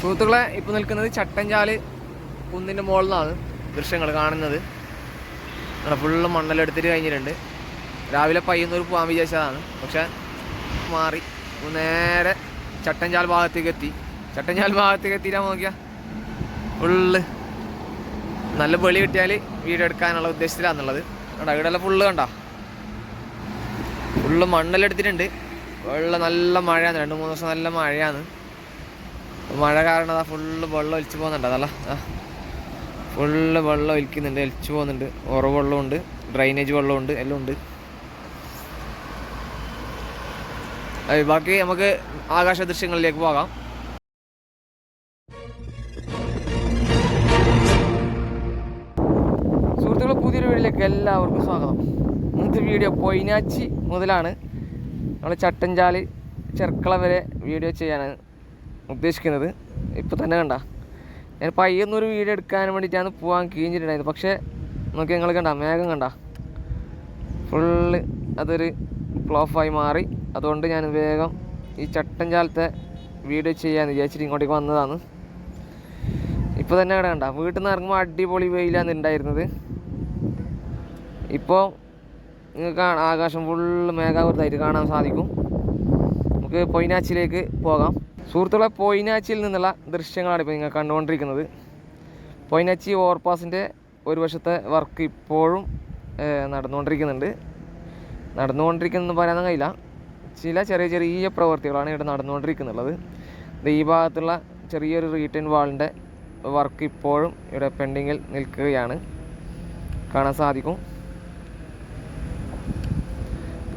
സുഹൃത്തുക്കളെ ഇപ്പൊ നിൽക്കുന്നത് ചട്ടഞ്ചാൽ കുന്നിന്റെ മുകളിൽ നിന്നാണ് ദൃശ്യങ്ങൾ കാണുന്നത്. അവിടെ ഫുള്ള് മണ്ണലെടുത്തിട്ട് കഴിഞ്ഞിട്ടുണ്ട്. രാവിലെ പയ്യന്നൂർ പോകാൻ വിചാരിച്ചതാണ്. പക്ഷെ മാറി. നേരെ ചട്ടഞ്ചാൽ ഭാഗത്തേക്ക് എത്തി ചട്ടഞ്ചാൽ ഭാഗത്തേക്ക് എത്തിയിട്ടാ നോക്കിയാ ഫുള്ള് നല്ല വെളി കിട്ടിയാൽ വീഡിയോ എടുക്കാനുള്ള ഉദ്ദേശത്തിലാന്നുള്ളത്. കണ്ടോ ഇവിടെല്ലാം ഫുള്ള് കണ്ടോ? ഫുള്ള് മണ്ണെല്ലാം വെള്ളം നല്ല മഴയാണ്. രണ്ട് മൂന്ന് ദിവസം നല്ല മഴയാണ്. മഴ കാരണം അതാ ഫുള്ള് വെള്ളം ഒലിച്ചു പോകുന്നുണ്ട്. അതല്ല ഫുള്ള് വെള്ളം ഒലിക്കുന്നുണ്ട് ഒലിച്ചു പോകുന്നുണ്ട്. ഉറവ് വെള്ളമുണ്ട് ഡ്രൈനേജ് വെള്ളമുണ്ട് എല്ലാം ഉണ്ട്. ബാക്കി നമുക്ക് ആകാശ ദൃശ്യങ്ങളിലേക്ക് പോകാം. സുഹൃത്തുക്കളെ പുതിയൊരു വീഡിയോയിലേക്ക് എല്ലാവർക്കും സ്വാഗതം. ഇന്നത്തെ വീഡിയോ പൊയിനാച്ചി മുതലാണ്. നമ്മൾ ചട്ടഞ്ചാൽ ചെർക്കള വരെ വീഡിയോ ചെയ്യാനാണ് ഉദ്ദേശിക്കുന്നത്. ഇപ്പോൾ തന്നെ കണ്ട. ഞാൻ പയ്യൊന്നൊരു വീഡിയോ എടുക്കാൻ വേണ്ടിയിട്ടാണ് പോകാൻ കീഞ്ഞിട്ടുണ്ടായത് പക്ഷേ നോക്കി ഞങ്ങൾ കണ്ട? മേഘം കണ്ട? ഫുള്ള് അതൊരു ഫ്ലോഫായി മാറി. അതുകൊണ്ട് ഞാൻ വേഗം ഈ ചട്ടഞ്ചാലത്തെ വീഡിയോ ചെയ്യാമെന്ന് വിചാരിച്ചിട്ട് ഇങ്ങോട്ടേക്ക് വന്നതാണ്. ഇപ്പോൾ തന്നെ ഇവിടെ കണ്ട? വീട്ടിൽ നിന്ന് ഇറങ്ങുമ്പോൾ അടിപൊളി വെയിലാണ് ഉണ്ടായിരുന്നത് ഇപ്പോൾ നിങ്ങൾക്ക് ആകാശം ഫുള്ള് മേഘാവൃതമായിട്ട് കാണാൻ സാധിക്കും. നമുക്ക് പൊയിനാച്ചിലേക്ക് പോകാം. സുഹൃത്തുക്കളെ പൊയിനാച്ചിയിൽ നിന്നുള്ള ദൃശ്യങ്ങളാണ് ഇപ്പോൾ നിങ്ങൾ കണ്ടുകൊണ്ടിരിക്കുന്നത്. പൊയിനാച്ചി ഓവർപാസിന്റെ ഒരു വശത്തെ വർക്ക് ഇപ്പോഴും നടന്നുകൊണ്ടിരിക്കുന്നുണ്ട്. നടന്നുകൊണ്ടിരിക്കുന്നെന്ന് പറയാൻ കഴിയില്ല. ചില ചെറിയ ചെറിയ പ്രവൃത്തികളാണ് ഇവിടെ നടന്നുകൊണ്ടിരിക്കുന്നുള്ളത് ഈ ഭാഗത്തുള്ള ചെറിയൊരു റീറ്റേൺ വാളിന്റെ വർക്ക് ഇപ്പോഴും ഇവിടെ പെൻഡിങ്ങിൽ നിൽക്കുകയാണ്. കാണാൻ സാധിക്കും.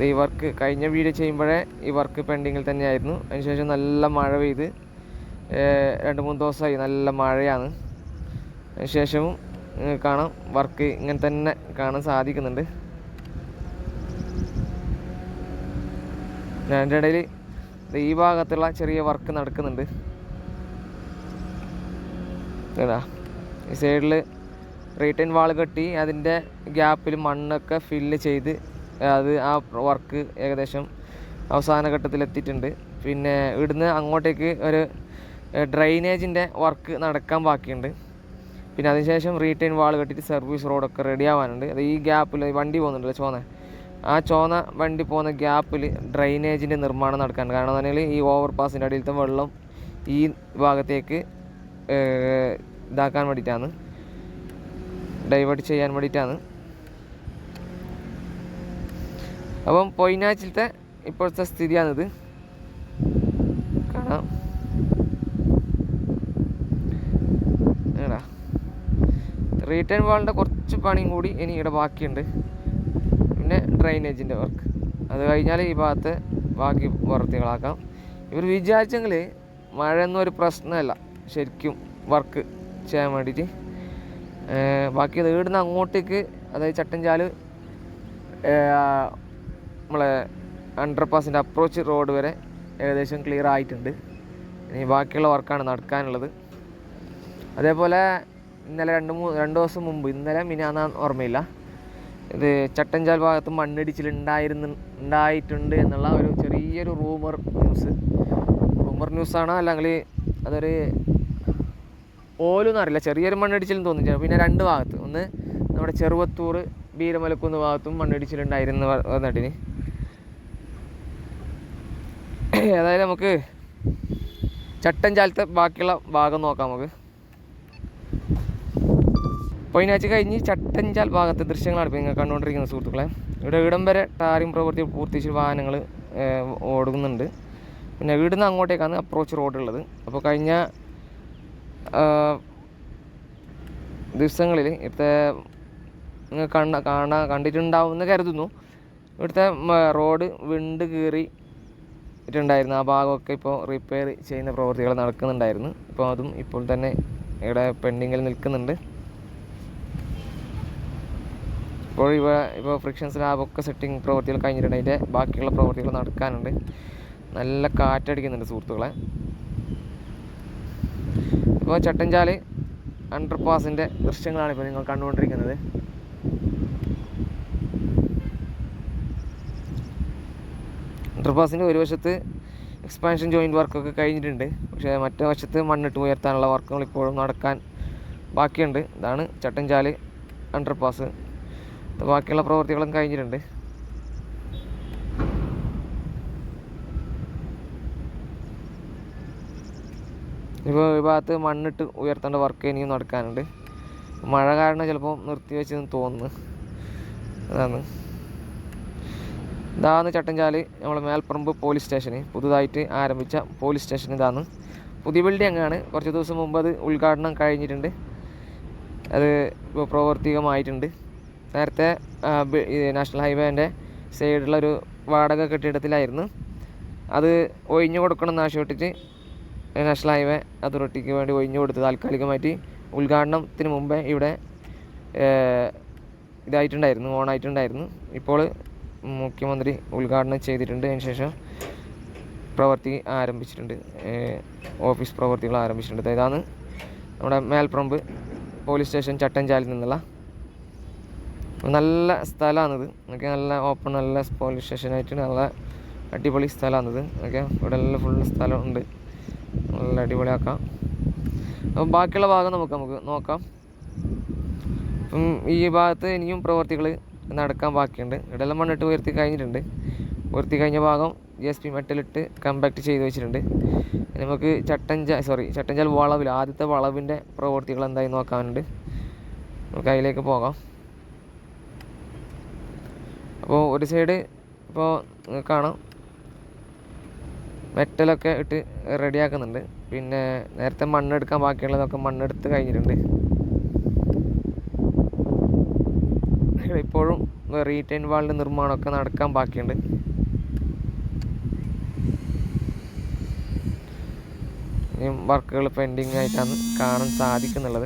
ഈ വർക്ക് കഴിഞ്ഞ വീഡിയോ ചെയ്യുമ്പോഴേ ഈ വർക്ക് പെൻഡിങ്ങിൽ തന്നെയായിരുന്നു. അതിനുശേഷം നല്ല മഴ പെയ്ത് രണ്ട് മൂന്ന് ദിവസമായി നല്ല മഴയാണ്. അതിനുശേഷവും കാണാം. വർക്ക് ഇങ്ങനെ തന്നെ കാണാൻ സാധിക്കുന്നുണ്ട്. അതിന്റെ ഇടയിൽ ഈ ഭാഗത്തുള്ള ചെറിയ വർക്ക് നടക്കുന്നുണ്ട്. കേടാ ഈ സൈഡിൽ റീറ്റൈൻ വാൾ കെട്ടി അതിന്റെ ഗ്യാപ്പിൽ മണ്ണൊക്കെ ഫില്ല് ചെയ്ത് അത് ആ വർക്ക് ഏകദേശം അവസാന ഘട്ടത്തിൽ എത്തിയിട്ടുണ്ട് പിന്നെ ഇവിടുന്ന് അങ്ങോട്ടേക്ക് ഒരു ഡ്രൈനേജിന്റെ വർക്ക് നടക്കാൻ ബാക്കിയുണ്ട്. പിന്നെ അതിനുശേഷം റീറ്റെയിൻ വാൾ കെട്ടിയിട്ട് സർവീസ് റോഡൊക്കെ റെഡി ആവാനുണ്ട്. അത് ഈ ഗ്യാപ്പിൽ വണ്ടി പോകുന്നുണ്ടല്ലോ ചോന്ന ആ ചോന്ന വണ്ടി പോകുന്ന ഗ്യാപ്പിൽ ഡ്രൈനേജിന്റെ നിർമ്മാണം നടക്കാനുണ്ട് കാരണം എന്ന് പറഞ്ഞാൽ ഈ ഓവർ പാസിന്റെ അടിയിലത്തെ വെള്ളം ഈ ഭാഗത്തേക്ക് ഇതാക്കാൻ വേണ്ടിയിട്ടാണ്. ഡൈവേർട്ട് ചെയ്യാൻ വേണ്ടിയിട്ടാണ്. അപ്പം പൊയിനാച്ചിലത്തെ ഇപ്പോഴത്തെ സ്ഥിതിയാണിത്. കാണാം. റീറ്റേൺ വാളിന്റെ കുറച്ച് പണിയും കൂടി ഇനി ഇവിടെ ബാക്കിയുണ്ട്. പിന്നെ ഡ്രൈനേജിന്റെ വർക്ക് അത് കഴിഞ്ഞാൽ ഈ ഭാഗത്ത് ബാക്കി പ്രവൃത്തികളാക്കാം ഇവർ വിചാരിച്ചെങ്കിൽ മഴയൊന്നും ഒരു പ്രശ്നമല്ല. ശരിക്കും വർക്ക് ചെയ്യാൻ വേണ്ടിയിട്ട്. ബാക്കി വീടിന് അങ്ങോട്ടേക്ക് അതായത് ചട്ടഞ്ചാൽ ഏർ നമ്മളെ അണ്ടർപാസിന്റെ അപ്രോച്ച് റോഡ് വരെ ഏകദേശം ക്ലിയർ ആയിട്ടുണ്ട്. ഇനി ബാക്കിയുള്ള വർക്കാണ് നടക്കാനുള്ളത്. അതേപോലെ ഇന്നലെ രണ്ട് മൂന്ന് രണ്ട് ദിവസം മുമ്പ് ഇന്നലെ മിനാന്ന ഓർമ്മയില്ല. ഇത് ചട്ടഞ്ചാൽ ഭാഗത്ത് മണ്ണിടിച്ചിലുണ്ടായിരുന്നു ഉണ്ടായിട്ടുണ്ട് എന്നുള്ള ഒരു ചെറിയൊരു റൂമർ ന്യൂസ് റൂമർ ന്യൂസാണോ അല്ലെങ്കിൽ അതൊരു ഓലൊന്നും അറിയില്ല. ചെറിയൊരു മണ്ണിടിച്ചിലും തോന്നുന്നു പിന്നെ രണ്ട് ഭാഗത്ത്. ഒന്ന് നമ്മുടെ ചെറുവത്തൂർ ബീരമലക്കുന്ന് ഭാഗത്തും മണ്ണിടിച്ചിലുണ്ടായിരുന്നു വന്നിട്ടിന്. ഏതായാലും നമുക്ക് ചട്ടഞ്ചാലത്തെ ബാക്കിയുള്ള ഭാഗം നോക്കാം നമുക്ക്. പൊയിനാഴ്ച കഴിഞ്ഞ് ചട്ടഞ്ചാൽ ഭാഗത്തെ ദൃശ്യങ്ങളാണ് ഇപ്പോൾ നിങ്ങൾ കണ്ടുകൊണ്ടിരിക്കുന്ന സുഹൃത്തുക്കളെ. ഇവിടെ ഇവിടം വരെ ടാറിംഗ് പ്രവൃത്തി പൂർത്തിച്ച് വാഹനങ്ങൾ ഓടുന്നുണ്ട്. പിന്നെ ഇവിടുന്ന് അങ്ങോട്ടേക്കാണ് അപ്രോച്ച് റോഡുള്ളത് അപ്പോൾ കഴിഞ്ഞ ദിവസങ്ങളിൽ ഇവിടുത്തെ നിങ്ങൾ കണ്ട കാണാൻ കണ്ടിട്ടുണ്ടാവുമെന്ന് കരുതുന്നു. ഇവിടുത്തെ റോഡ് വിണ്ട് കീറി ിട്ടുണ്ടായിരുന്നു ആ ഭാഗമൊക്കെ ഇപ്പോൾ റിപ്പയർ ചെയ്യുന്ന പ്രവൃത്തികൾ നടക്കുന്നുണ്ടായിരുന്നു. ഇപ്പോൾ അതും ഇപ്പോൾ തന്നെ ഇവിടെ പെൻഡിങ്ങിൽ നിൽക്കുന്നുണ്ട്. ഇപ്പോൾ ഇവ ഇപ്പോൾ ഫ്രിക്ഷൻ സ്ലാബൊക്കെ സെറ്റിംഗ് പ്രവൃത്തികൾ കഴിഞ്ഞിട്ടുണ്ട്. അതിന്റെ ബാക്കിയുള്ള പ്രവൃത്തികൾ നടക്കാനുണ്ട്. നല്ല കാറ്റടിക്കുന്നുണ്ട് സുഹൃത്തുക്കളെ. ഇപ്പോൾ ചട്ടഞ്ചാൽ അണ്ടർ പാസിന്റെ ദൃശ്യങ്ങളാണ് ഇപ്പോൾ നിങ്ങൾ കണ്ടുകൊണ്ടിരിക്കുന്നത്. അണ്ടർ പാസിന്റെ ഒരു വശത്ത് എക്സ്പാൻഷൻ ജോയിന്റ് വർക്കൊക്കെ കഴിഞ്ഞിട്ടുണ്ട്. പക്ഷേ മറ്റേ വശത്ത് മണ്ണിട്ട് ഉയർത്താനുള്ള വർക്കുകൾ ഇപ്പോഴും നടക്കാൻ ബാക്കിയുണ്ട്. ഇതാണ് ചട്ടഞ്ചാൽ അണ്ടർപാസ് ബാക്കിയുള്ള പ്രവൃത്തികളും കഴിഞ്ഞിട്ടുണ്ട്. ഇപ്പോൾ ഈ ഭാഗത്ത് മണ്ണിട്ട് ഉയർത്തേണ്ട വർക്ക് ഇനിയും നടക്കാനുണ്ട്. മഴ കാരണം ചിലപ്പോൾ നിർത്തി വെച്ചെന്ന് തോന്നുന്നു. അതാണ്. ഇതാണ് ചട്ടഞ്ചാൽ നമ്മളെ മേൽപ്പറമ്പ് പോലീസ് സ്റ്റേഷന്. പുതുതായിട്ട് ആരംഭിച്ച പോലീസ് സ്റ്റേഷൻ ഇതാന്ന് പുതിയ ബിൽഡിംഗ് അങ്ങാണ്. കുറച്ച് ദിവസം മുമ്പ് അത് ഉദ്ഘാടനം കഴിഞ്ഞിട്ടുണ്ട്. അത് ഇപ്പോൾ പ്രവർത്തികമായിട്ടുണ്ട്. നേരത്തെ നാഷണൽ ഹൈവേന്റെ സൈഡിലൊരു വാടക കെട്ടിടത്തിലായിരുന്നു. അത് ഒഴിഞ്ഞു കൊടുക്കണം എന്ന് ആവശ്യപ്പെട്ടിട്ട് നാഷണൽ ഹൈവേ അതോറിറ്റിക്ക് വേണ്ടി ഒഴിഞ്ഞു കൊടുത്ത് താൽക്കാലികമായിട്ട് ഉദ്ഘാടനത്തിന് മുമ്പേ ഇവിടെ ഇതായിട്ടുണ്ടായിരുന്നു ഓണായിട്ടുണ്ടായിരുന്നു. ഇപ്പോൾ മുഖ്യമന്ത്രി ഉദ്ഘാടനം ചെയ്തിട്ടുണ്ട്. അതിനുശേഷം പ്രവൃത്തി ആരംഭിച്ചിട്ടുണ്ട്. ഓഫീസ് പ്രവൃത്തികൾ ആരംഭിച്ചിട്ടുണ്ട്. ഇതാണ് നമ്മുടെ മേൽപ്പറമ്പ് പോലീസ് സ്റ്റേഷൻ ചട്ടഞ്ചാലിൽ നിന്നുള്ള നല്ല സ്ഥലമാണിത്. ഓക്കെ നല്ല ഓപ്പൺ നല്ല പോലീസ് സ്റ്റേഷനായിട്ട് നല്ല അടിപൊളി സ്ഥലമാണിത്. ഓക്കെ ഇവിടെ എല്ലാം ഫുൾ സ്ഥലമുണ്ട്. നല്ല അടിപൊളിയാക്കാം. അപ്പോൾ ബാക്കിയുള്ള ഭാഗം നമുക്ക് നമുക്ക് നോക്കാം. അപ്പം ഈ ഭാഗത്ത് ഇനിയും പ്രവർത്തികൾ നടക്കാൻ ബാക്കിയുണ്ട്. ഇവിടെല്ലാം മണ്ണിട്ട് ഉയർത്തി കഴിഞ്ഞിട്ടുണ്ട്. ഉയർത്തി കഴിഞ്ഞ ഭാഗം ജി എസ് പി മെറ്റലിട്ട് കമ്പാക്ട് ചെയ്ത് വെച്ചിട്ടുണ്ട്. നമുക്ക് ചട്ടഞ്ച സോറി ചട്ടഞ്ചാൽ വളവിൽ ആദ്യത്തെ വളവിന്റെ പ്രവർത്തികൾ എന്തായി നോക്കാനുണ്ട്. നമുക്ക് അതിലേക്ക് പോകാം. അപ്പോൾ ഒരു സൈഡ് ഇപ്പോൾ കാണാം. മെറ്റലൊക്കെ ഇട്ട് റെഡിയാക്കുന്നുണ്ട് പിന്നെ നേരത്തെ മണ്ണെടുക്കാൻ ബാക്കിയുള്ളതൊക്കെ മണ്ണെടുത്ത് കഴിഞ്ഞിട്ടുണ്ട്. ഇപ്പോഴും റീറ്റൈൻ വാളിന്റെ നിർമ്മാണമൊക്കെ നടക്കാൻ ബാക്കിയുണ്ട്. വർക്കുകൾ പെൻഡിങ് ആയിട്ടാണ് കാണാൻ സാധിക്കുന്നുള്ളത്.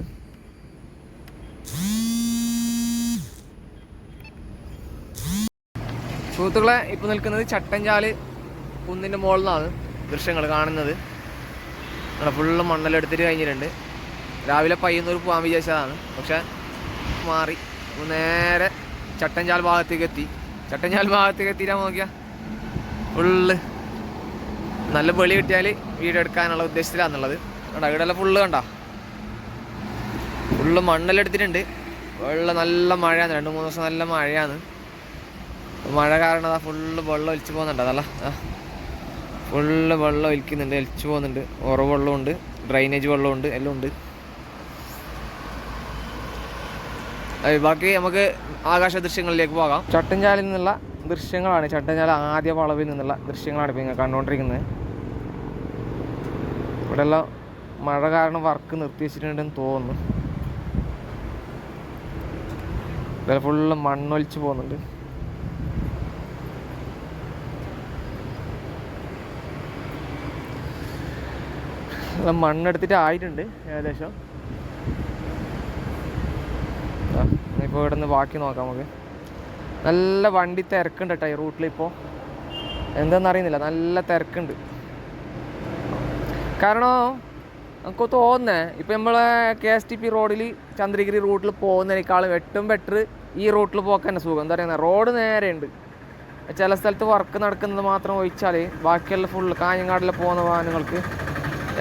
സുഹൃത്തുക്കളെ ഇപ്പോൾ നിൽക്കുന്നത് ചട്ടഞ്ചാൽ കുന്നിന്റെ മുകളിൽ നിന്നാണ് ദൃശ്യങ്ങൾ കാണുന്നത്. അവിടെ ഫുള്ള് മണ്ണലെടുത്തിട്ട് കഴിഞ്ഞിട്ടുണ്ട്. രാവിലെ പയ്യന്നൂർ പോകാൻ വിചാരിച്ചതാണ്. പക്ഷെ മാറി. നേരെ ചട്ടഞ്ചാൽ ഭാഗത്തേക്ക് എത്തി ചട്ടഞ്ചാൽ ഭാഗത്തേക്ക് എത്തിയിട്ടാ നോക്കിയാ. ഫുള്ള് നല്ല വെളി കിട്ടിയാൽ വീഡിയോ എടുക്കാനുള്ള ഉദ്ദേശത്തിലാണെന്നുള്ളത് കണ്ട? ഇവിടെല്ലാം ഫുള്ള് കണ്ട? ഫുള്ള് മണ്ണെല്ലാം എടുത്തിട്ടുണ്ട്. വെള്ളം നല്ല മഴയാണ്. രണ്ട് മൂന്ന് ദിവസം നല്ല മഴയാണ്. മഴ കാരണം അതാ ഫുള്ള് വെള്ളം ഒലിച്ചു പോകുന്നുണ്ട്. അതല്ല ഫുള്ള് വെള്ളം ഒലിക്കുന്നുണ്ട്. ഒലിച്ചു പോകുന്നുണ്ട്. ഉറവ് വെള്ളമുണ്ട് ഡ്രൈനേജ് വെള്ളമുണ്ട് എല്ലാം ഉണ്ട് അത് ബാക്കി നമുക്ക് ആകാശ ദൃശ്യങ്ങളിലേക്ക് പോകാം. ചട്ടഞ്ചാലിൽ നിന്നുള്ള ദൃശ്യങ്ങളാണ്. ചട്ടഞ്ചാല ആദ്യ വളവിൽ നിന്നുള്ള ദൃശ്യങ്ങളാണ് ഇപ്പോൾ നിങ്ങൾ കണ്ടുകൊണ്ടിരിക്കുന്നത് ഇവിടെ എല്ലാം മഴ കാരണം വർക്ക് നിർത്തി വെച്ചിട്ടുണ്ടെന്ന് തോന്നുന്നു. ഇവിടെ ഫുള്ള് മണ്ണൊലിച്ച് പോകുന്നുണ്ട്. മണ്ണെടുത്തിട്ട് ആയിട്ടുണ്ട് ഏകദേശം. ഇപ്പോൾ ഇവിടെ നിന്ന് ബാക്കി നോക്കാം നമുക്ക്. നല്ല വണ്ടി തിരക്കുണ്ട് കേട്ടോ ഈ റൂട്ടിൽ ഇപ്പോൾ എന്താണെന്ന് അറിയുന്നില്ല നല്ല തിരക്കുണ്ട്. കാരണം നമുക്ക് തോന്നുന്നേ ഇപ്പം നമ്മളെ കെ എസ് ടി പി റോഡിൽ ചന്ദ്രഗിരി റൂട്ടിൽ പോകുന്നതിനേക്കാളും ഏറ്റവും ബെറ്റർ ഈ റൂട്ടിൽ പോക്കാൻ തന്നെ സുഖം. എന്താ പറയുക റോഡ് നേരെയുണ്ട്. ചില സ്ഥലത്ത് വർക്ക് നടക്കുന്നത് മാത്രം ഒഴിച്ചാൽ ബാക്കിയുള്ള ഫുൾ കാഞ്ഞങ്ങാടിൽ പോകുന്ന വാഹനങ്ങൾക്ക്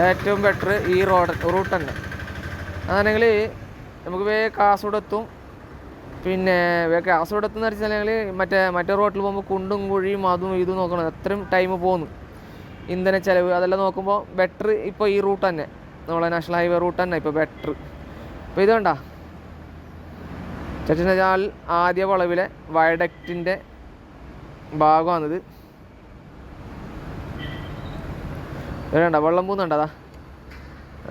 ഏറ്റവും ബെറ്റർ ഈ റോഡ് റൂട്ട് തന്നെ. അതാണെങ്കിൽ നമുക്ക് വേ കാസർഗോഡ് എത്തും. പിന്നെ ഇവയൊക്കെ കാസർഗോഡ് എത്തുന്ന വെച്ചാൽ മറ്റേ മറ്റേ റോട്ടിൽ പോകുമ്പോൾ കുണ്ടും കുഴിയും അതും ഇതും നോക്കണം. അത്രയും ടൈം പോകുന്നു ഇന്ധന ചിലവ് അതെല്ലാം നോക്കുമ്പോൾ ബെറ്റർ ഇപ്പോൾ ഈ റൂട്ട് തന്നെ. നമ്മളെ നാഷണൽ ഹൈവേ റൂട്ട് തന്നെ ഇപ്പോൾ ബെറ്റർ അപ്പോൾ ഇത് കണ്ട? ചച്ചനാൽ ആദ്യ വളവിലെ വയഡക്റ്റിന്റെ ഭാഗമാണിത്. വേണ്ട വെള്ളം പോകുന്നുണ്ടതാ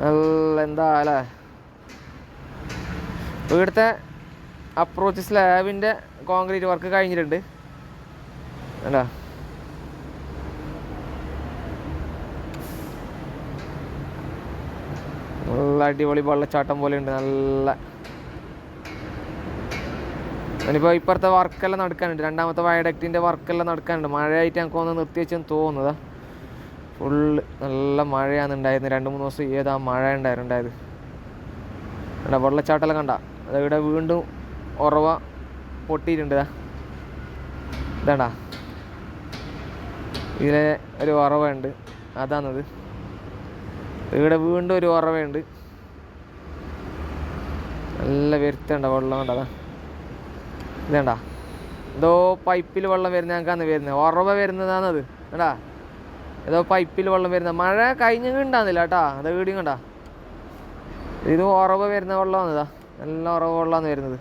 നല്ല എന്താ അല്ലേ? ഇവിടുത്തെ അപ്രോച്ച് സ്ലാബിന്റെ കോൺക്രീറ്റ് വർക്ക് കഴിഞ്ഞിട്ടുണ്ട്. അല്ല നല്ല അടിപൊളി വെള്ളച്ചാട്ടം പോലെ ഉണ്ട്. നല്ല ഇനിയിപ്പോൾ ഇപ്പുറത്തെ വർക്കെല്ലാം നടക്കാനുണ്ട്. രണ്ടാമത്തെ വയഡക്റ്റിന്റെ വർക്കെല്ലാം നടക്കാനുണ്ട്. മഴയായിട്ട് ഞങ്ങൾക്ക് ഒന്ന് നിർത്തി വെച്ചെന്ന് തോന്നുന്നതാ. ഫുള്ള് നല്ല മഴയാണ് ഉണ്ടായിരുന്നത്. രണ്ട് മൂന്ന് ദിവസം ഏതാ മഴ ഉണ്ടായിരുന്നുണ്ടായത്. കണ്ട? വെള്ളച്ചാട്ടമെല്ലാം കണ്ട? അതവിടെ വീണ്ടും ഉറവ പൊട്ടിയിട്ടുണ്ട്. ഇതാണ്ടാ. ഇതിലെ ഒരു ഉറവുണ്ട് അതാണത്. ഇവിടെ വീണ്ടും ഒരു ഉറവയുണ്ട്. നല്ല വരുത്തണ്ട വെള്ളം കണ്ടതാ ഇതേണ്ട. ഏതോ പൈപ്പിൽ വെള്ളം വരുന്ന. ഞങ്ങൾക്കാണ് വരുന്നത് ഉറവ വരുന്നതാണത്. കേട്ടാ ഏതോ പൈപ്പിൽ വെള്ളം വരുന്ന. മഴ കഴിഞ്ഞ ഉണ്ടാകുന്നില്ല കേട്ടാ. അത് വീടിയും കണ്ടാ ഇത് ഉറവ് വരുന്ന വെള്ളമാണ് ഇതാ നല്ല ഉറവ വെള്ളമാണ് വരുന്നത്.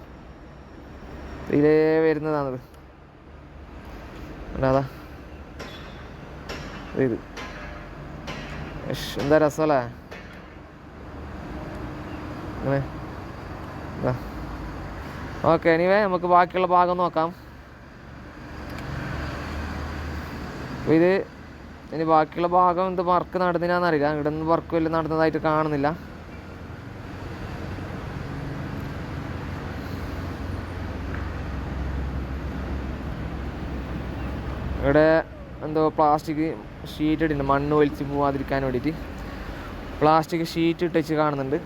ഇതിലേ വരുന്നതാണത് അതാ. ഇത് എന്താ രസമല്ലേ? ഓക്കെ എനിവേ നമുക്ക് ബാക്കിയുള്ള ഭാഗം നോക്കാം. ഇത് ഇനി ബാക്കിയുള്ള ഭാഗം എന്ത് വർക്ക് നടന്നില്ലാന്നറിയില്ല ഇവിടെ നിന്ന് വർക്ക് വല്ലതും നടന്നതായിട്ട് കാണുന്നില്ല. ഇവിടെ എന്തോ പ്ലാസ്റ്റിക് ഷീറ്റ് ഇട്ടിട്ടുണ്ട്. മണ്ണ് വലിച്ച് പോവാതിരിക്കാൻ വേണ്ടിയിട്ട്. പ്ലാസ്റ്റിക് ഷീറ്റ് ഇട്ടിച്ച് കാണുന്നുണ്ട്.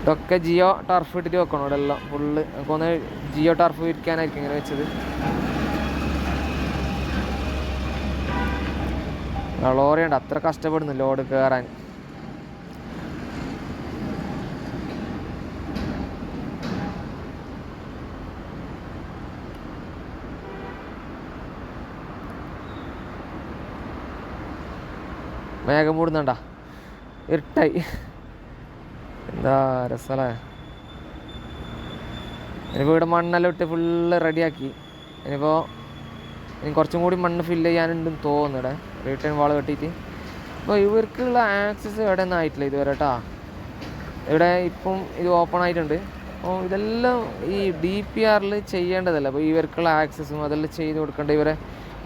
ഇതൊക്കെ ജിയോ ടർഫ് ഇട്ടിട്ട് വെക്കണം. ഇവിടെ എല്ലാം ഫുള്ള് ഒന്ന് ജിയോ ടർഫ് വിരിക്കാനായിരിക്കും ഇങ്ങനെ വെച്ചത്. ലോറിയുണ്ട് അത്ര കഷ്ടപ്പെടുന്നു ലോഡ് കയറാൻ. മേഘം മൂടുന്നണ്ട. ഇരുട്ടായി. എന്താ രസമല്ലേ ഇനിയിപ്പോൾ ഇവിടെ മണ്ണെല്ലാം ഇട്ട് ഫുള്ള് റെഡിയാക്കി ഇനിയിപ്പോൾ ഇനി കുറച്ചും കൂടി മണ്ണ് ഫില്ല് ചെയ്യാനുണ്ടെന്ന് തോന്നുന്നു ഇവിടെ റിട്ടേൺ വാൾ കെട്ടിയിട്ട് അപ്പോൾ ഇവർക്കുള്ള ആക്സസ് ഇവിടെ ഒന്നും ആയിട്ടില്ല ഇതുവരെ കേട്ടോ. ഇവിടെ ഇപ്പം ഇത് ഓപ്പൺ ആയിട്ടുണ്ട്. അപ്പോൾ ഇതെല്ലാം ഈ ഡി പി ആറിൽ ചെയ്യേണ്ടതല്ല? അപ്പോൾ ഇവർക്കുള്ള ആക്സസും അതെല്ലാം ചെയ്ത് കൊടുക്കേണ്ട ഇവരെ?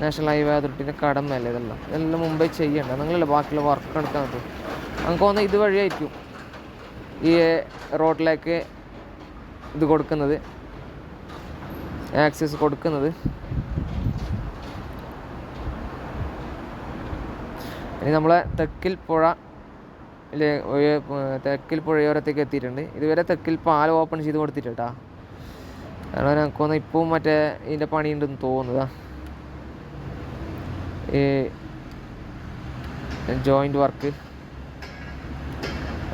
നാഷണൽ ഹൈവേ അതോറിറ്റിന്റെ കടമയല്ലേ ഇതെല്ലാം ഇതെല്ലാം മുമ്പേ ചെയ്യണ്ട. നിങ്ങളല്ലേ ബാക്കിയുള്ള വർക്ക് എടുക്കാൻ പറ്റും? നമുക്ക് തോന്നുന്ന ഇതുവഴിയായിരിക്കും ഈ റോഡിലേക്ക് ഇത് കൊടുക്കുന്നത്. ആക്സസ് കൊടുക്കുന്നത്. ഇനി നമ്മളെ തെക്കിൽ പുഴ തെക്കിൽ പുഴയോരത്തേക്ക് എത്തിയിട്ടുണ്ട്. ഇതുവരെ തെക്കിൽ പാലം ഓപ്പൺ ചെയ്ത് കൊടുത്തിട്ടാ കാരണം എനിക്കൊന്ന് ഇപ്പവും മറ്റേ ഇതിന്റെ പണിയുണ്ടെന്ന് തോന്നുന്നതാ ഈ ജോയിന്റ് വർക്ക്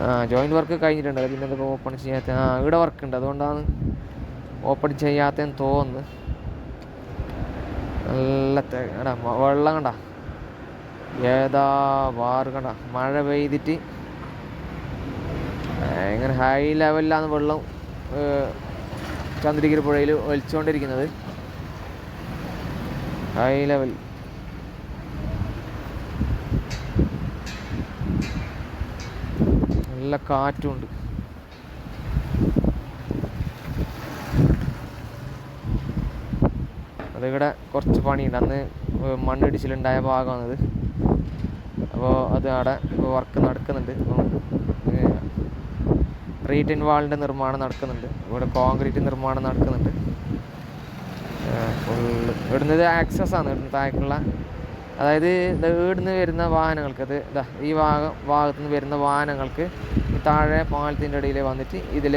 ആ ജോയിന്റ് വർക്ക് കഴിഞ്ഞിട്ടുണ്ട്. പിന്നെ എന്തൊക്കെ ഓപ്പൺ ചെയ്യാത്ത ആ ഇവിടെ വർക്ക് ഉണ്ട്. അതുകൊണ്ടാണ് ഓപ്പൺ ചെയ്യാത്തതെന്ന് തോന്നുന്നു. നല്ല വെള്ളം കണ്ട? ഏതാ വാറ് കണ്ട? മഴ പെയ്തിട്ട് ഇങ്ങനെ ഹൈ ലെവലിലാണ് വെള്ളം ചന്ദ്രഗിരി പുഴയിൽ ഒലിച്ചുകൊണ്ടിരിക്കുന്നത് ഹൈ ലെവൽ നല്ല കാറ്റുണ്ട്. അതിവിടെ കുറച്ച് പണിയുണ്ട്. അന്ന് മണ്ണിടിച്ചിലുണ്ടായ ഭാഗമാണിത്. അപ്പോൾ അത് അവിടെ വർക്ക് നടക്കുന്നുണ്ട്. റീറ്റിൻ വാളിന്റെ നിർമ്മാണം നടക്കുന്നുണ്ട്. ഇവിടെ കോൺക്രീറ്റ് നിർമ്മാണം നടക്കുന്നുണ്ട്. ഇവിടുന്ന് ആക്സസ് ആണ്. ഇവിടുന്ന് താഴേക്കുള്ള അതായത് ഇവിടെ ഇവിടുന്ന് വരുന്ന വാഹനങ്ങൾക്ക് അത് ഇതാ ഈ ഭാഗം ഭാഗത്തു നിന്ന് വരുന്ന വാഹനങ്ങൾക്ക് താഴെ പാലത്തിന്റെ ഇടയിൽ വന്നിട്ട് ഇതിൽ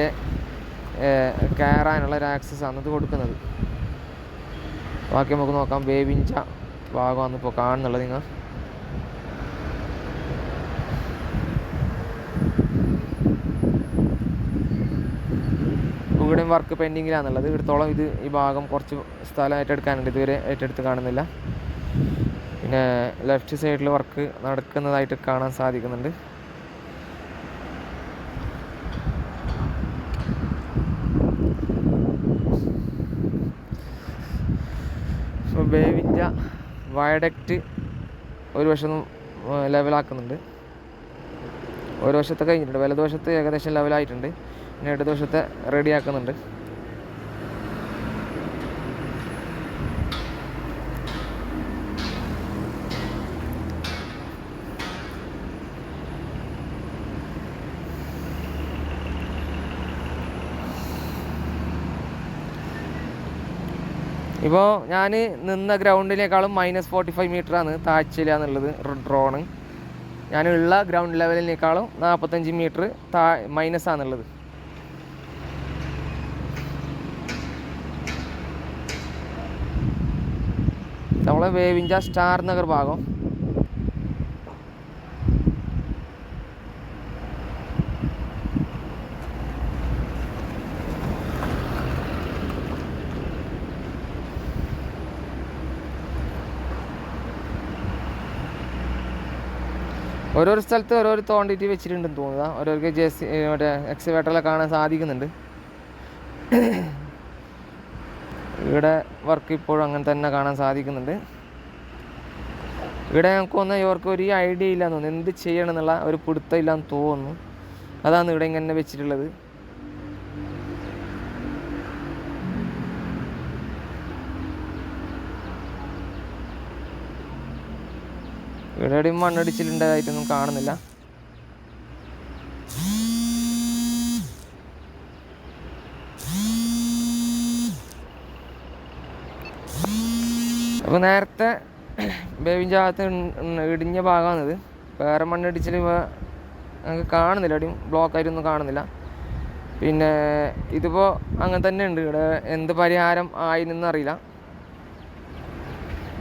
കയറാനുള്ള ഒരു ആക്സസ് ആണ് ഇത് കൊടുക്കുന്നത്. ബാക്കി നമുക്ക് നോക്കാം വേവിഞ്ച ഭാഗമാണ് ഇപ്പോൾ കാണുന്നുള്ളത് നിങ്ങൾ. ഇവിടെയും വർക്ക് പെൻഡിങ്ങിലാണുള്ളത് ഇവിടത്തോളം ഇത് ഈ ഭാഗം കുറച്ച് സ്ഥലം ഏറ്റെടുക്കാനുണ്ട് ഇതുവരെ ഏറ്റെടുത്ത് കാണുന്നില്ല. പിന്നെ ലെഫ്റ്റ് സൈഡിൽ വർക്ക് നടക്കുന്നതായിട്ട് കാണാൻ സാധിക്കുന്നുണ്ട്. ബേവിഞ്ച വയഡക്റ്റ് ഒരു വശം ലെവലാക്കുന്നുണ്ട് ഒരു വശത്തെ കഴിഞ്ഞിട്ടുണ്ട്. വലതുവശത്ത് ഏകദേശം ലെവലായിട്ടുണ്ട് പിന്നെ ഇടതുവശത്തെ റെഡിയാക്കുന്നുണ്ട് ഇപ്പോൾ ഞാൻ നിന്ന ഗ്രൗണ്ടിനേക്കാളും മൈനസ് ഫോർട്ടി ഫൈവ് മീറ്ററാണ് താഴ്ചയിലാന്നുള്ളത് ഡ്രോണ് ഞാനുള്ള ഗ്രൗണ്ട് ലെവലിനേക്കാളും നാൽപ്പത്തഞ്ച് മീറ്റർ താ മൈനസ് ആണുള്ളത്. നമ്മളെ വേവിഞ്ച സ്റ്റാർ നഗർ ഭാഗം. ഓരോരോ സ്ഥലത്ത് ഓരോരോ ക്വാണ്ടിറ്റി വെച്ചിട്ടുണ്ടെന്ന് തോന്നുക ഓരോർക്ക് ജെ സി മറ്റേ എക്സിവേറ്ററിലെ കാണാൻ സാധിക്കുന്നുണ്ട്. ഇവിടെ വർക്ക് ഇപ്പോഴും അങ്ങനെ തന്നെ കാണാൻ സാധിക്കുന്നുണ്ട്. ഇവിടെ ഞങ്ങൾക്ക് ഒന്ന് ഇവർക്ക് ഒരു ഐഡിയ ഇല്ലാന്ന് തോന്നുന്നു. എന്ത് ചെയ്യണം എന്നുള്ള ഒരു പിടുത്തം ഇല്ലാന്ന് തോന്നുന്നു. അതാണ് ഇവിടെ ഇങ്ങനെ വെച്ചിട്ടുള്ളത്. ഇവിടെ എവിടെയും മണ്ണടിച്ചിലുണ്ടായിട്ടൊന്നും കാണുന്നില്ല. അപ്പോൾ നേരത്തെ ഇൺ- ഇടിഞ്ഞ ഭാഗമാണിത്. വേറെ മണ്ണിടിച്ചിൽ ഞങ്ങൾക്ക് കാണുന്നില്ല. അടിയും ബ്ലോക്ക് ആയിട്ടൊന്നും കാണുന്നില്ല. പിന്നെ ഇതിപ്പോൾ അങ്ങനെ തന്നെ ഉണ്ട്. ഇവിടെ എന്ത് പരിഹാരം ആയിനെന്ന് അറിയില്ല.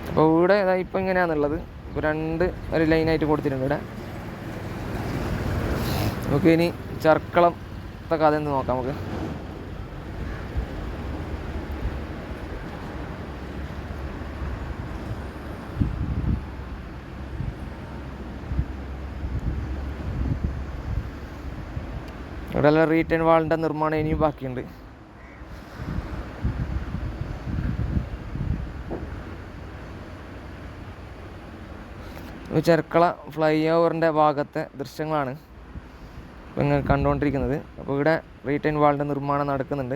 അപ്പോൾ ഇവിടെ ഇപ്പം ഇങ്ങനെയാണുള്ളത് രണ്ട് ഒരു ലൈനായിട്ട് കൊടുത്തിട്ടുണ്ട് ഇവിടെ. നമുക്ക് ഇനി ചർക്കളത്തെ കഥ എന്ന് നോക്കാം നമുക്ക്. ഇവിടെ റീറ്റേൺ വാളിന്റെ നിർമ്മാണം ഇനിയും ബാക്കിയുണ്ട്. ചെർക്കള ഫ്ലൈ ഓവറിന്റെ ഭാഗത്തെ ദൃശ്യങ്ങളാണ് നിങ്ങൾ കണ്ടുകൊണ്ടിരിക്കുന്നത്. അപ്പോൾ ഇവിടെ റീറ്റൈൻ വാളിന്റെ നിർമ്മാണം നടക്കുന്നുണ്ട്.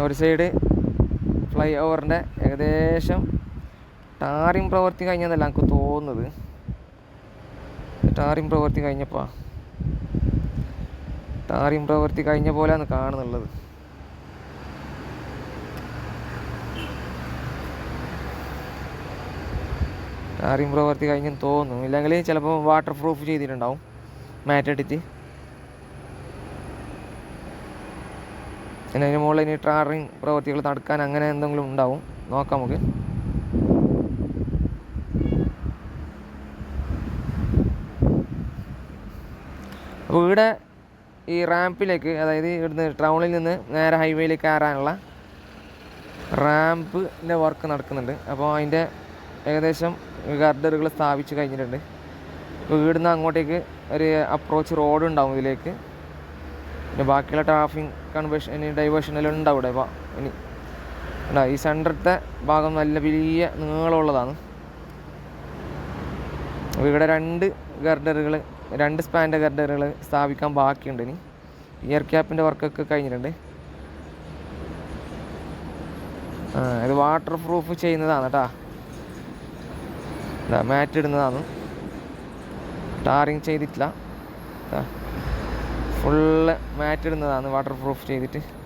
ഒരു സൈഡ് ഫ്ലൈ ഓവറിന്റെ ഏകദേശം ടാറിങ് പ്രവൃത്തി കഴിഞ്ഞതല്ല എനിക്ക് തോന്നുന്നത്. ടാറിങ് പ്രവൃത്തി കഴിഞ്ഞപ്പോൾ ടാറിങ് പ്രവൃത്തി കഴിഞ്ഞ പോലെയാണ് കാണുന്നുള്ളത്. ടാറിങ് പ്രവർത്തി കഴിഞ്ഞെന്ന് തോന്നുന്നു. ഇല്ലെങ്കിൽ ചിലപ്പോൾ വാട്ടർ പ്രൂഫ് ചെയ്തിട്ടുണ്ടാവും. മാറ്റ് ഇട്ടിട്ട് പിന്നെ അതിന് മുകളിൽ ഇനി ട്രാറിങ് പ്രവൃത്തികൾ നടക്കാൻ അങ്ങനെ എന്തെങ്കിലും ഉണ്ടാവും. നോക്കാം നമുക്ക്. അപ്പോൾ ഇവിടെ ഈ റാമ്പിലേക്ക് അതായത് ഇവിടുന്ന് ടൗണിൽ നിന്ന് നേരെ ഹൈവേയിലേക്ക് കയറാനുള്ള റാമ്പിന്റെ വർക്ക് നടക്കുന്നുണ്ട്. അപ്പോൾ അതിന്റെ ഏകദേശം ഗർഡറുകൾ സ്ഥാപിച്ച് കഴിഞ്ഞിട്ടുണ്ട്. ഇവിടുന്ന് അങ്ങോട്ടേക്ക് ഒരു അപ്രോച്ച് റോഡ് ഉണ്ടാവും ഇതിലേക്ക്. പിന്നെ ബാക്കിയുള്ള ട്രാഫിക് കൺവേഷൻ ഇനി ഡൈവേഷനെല്ലാം ഉണ്ടാവും ഇവിടെ ഇനി ഉണ്ടാ ഈ സെന്ററത്തെ ഭാഗം നല്ല വലിയ നീളമുള്ളതാണ്. അപ്പോൾ ഇവിടെ രണ്ട് ഗർഡറുകൾ രണ്ട് സ്പാന്റെ ഗർഡറുകൾ സ്ഥാപിക്കാൻ ബാക്കിയുണ്ട് ഇനി. ഇയർ ക്യാപ്പിന്റെ വർക്കൊക്കെ കഴിഞ്ഞിട്ടുണ്ട്. ഇത് വാട്ടർ പ്രൂഫ് ചെയ്യുന്നതാണ് കേട്ടാ. മാറ്റ് ഇടുന്നതാണ്. ടാറിങ് ചെയ്തിട്ടില്ല. ഫുള്ള് മാറ്റ് ഇടുന്നതാണ് വാട്ടർ പ്രൂഫ് ചെയ്തിട്ട്.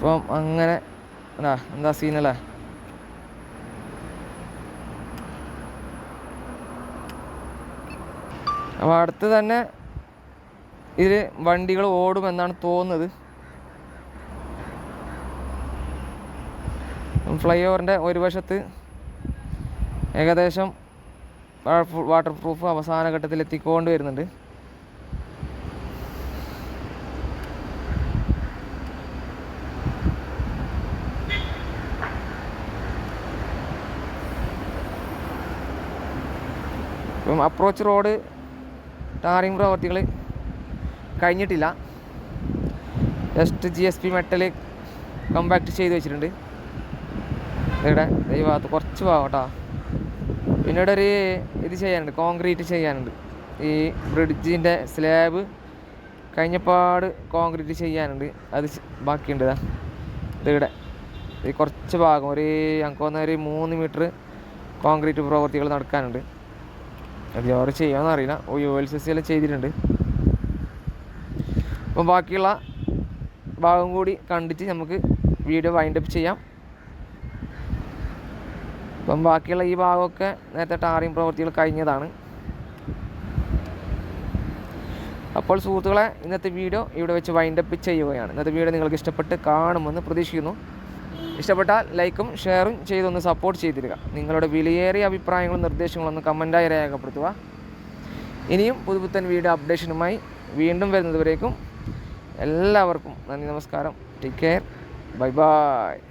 അപ്പം അങ്ങനെ എന്താ സീനല്ലേ? അപ്പോൾ അടുത്ത് തന്നെ ഇതിൽ വണ്ടികൾ ഓടുമെന്നാണ് തോന്നുന്നത്. ഫ്ലൈ ഓവറിന്റെ ഒരു വശത്ത് ഏകദേശം വാട്ടർ പ്രൂഫ് അവസാന ഘട്ടത്തിൽ എത്തിക്കൊണ്ട് വരുന്നുണ്ട് ഇപ്പം അപ്രോച്ച് റോഡ് ടാറിങ് പ്രവർത്തികൾ കഴിഞ്ഞിട്ടില്ല. Just G S P metal compact ചെയ്ത് വെച്ചിട്ടുണ്ട്. ഇവിടെ ഭാഗത്ത് കുറച്ച് ഭാഗം പിന്നീട് ഒരു ഇത് ചെയ്യാനുണ്ട് കോൺക്രീറ്റ് ചെയ്യാനുണ്ട്. ഈ ബ്രിഡ്ജിന്റെ സ്ലാബ് കഴിഞ്ഞപാട് കോൺക്രീറ്റ് ചെയ്യാനുണ്ട്. അത് ബാക്കിയുണ്ട് ഇതാ. ഇതിവിടെ. ഈ കുറച്ച് ഭാഗം ഒരു ഞങ്ങൾക്ക് വന്ന ഒരു മൂന്ന് മീറ്റർ കോൺക്രീറ്റ് പ്രവൃത്തികൾ നടക്കാനുണ്ട്. അത് അവർ ചെയ്യാമെന്ന് അറിയില്ല. ഓ യു എൽ സി സി എല്ലാം ചെയ്തിട്ടുണ്ട്. അപ്പം ബാക്കിയുള്ള ഭാഗം കൂടി കണ്ടിട്ട് നമുക്ക് വീഡിയോ വൈൻഡപ്പ് ചെയ്യാം. അപ്പം ബാക്കിയുള്ള ഈ ഭാഗമൊക്കെ നേരത്തെ ടാറിങ് പ്രവൃത്തികൾ കഴിഞ്ഞതാണ്. അപ്പോൾ സുഹൃത്തുക്കളെ ഇന്നത്തെ വീഡിയോ ഇവിടെ വെച്ച് വൈൻഡപ്പ് ചെയ്യുകയാണ്. ഇന്നത്തെ വീഡിയോ നിങ്ങൾക്ക് ഇഷ്ടപ്പെട്ട് കാണുമെന്ന് പ്രതീക്ഷിക്കുന്നു. ഇഷ്ടപ്പെട്ടാൽ ലൈക്കും ഷെയറും ചെയ്തൊന്ന് സപ്പോർട്ട് ചെയ്തിരിക നിങ്ങളുടെ വിലയേറിയ അഭിപ്രായങ്ങളും നിർദ്ദേശങ്ങളും ഒന്ന് കമന്റായി രേഖപ്പെടുത്തുക. ഇനിയും പുതുപുത്തൻ വീഡിയോ അപ്ഡേഷനുമായി വീണ്ടും വരുന്നതുവരേക്കും എല്ലാവർക്കും നന്ദി നമസ്കാരം. Take care bye bye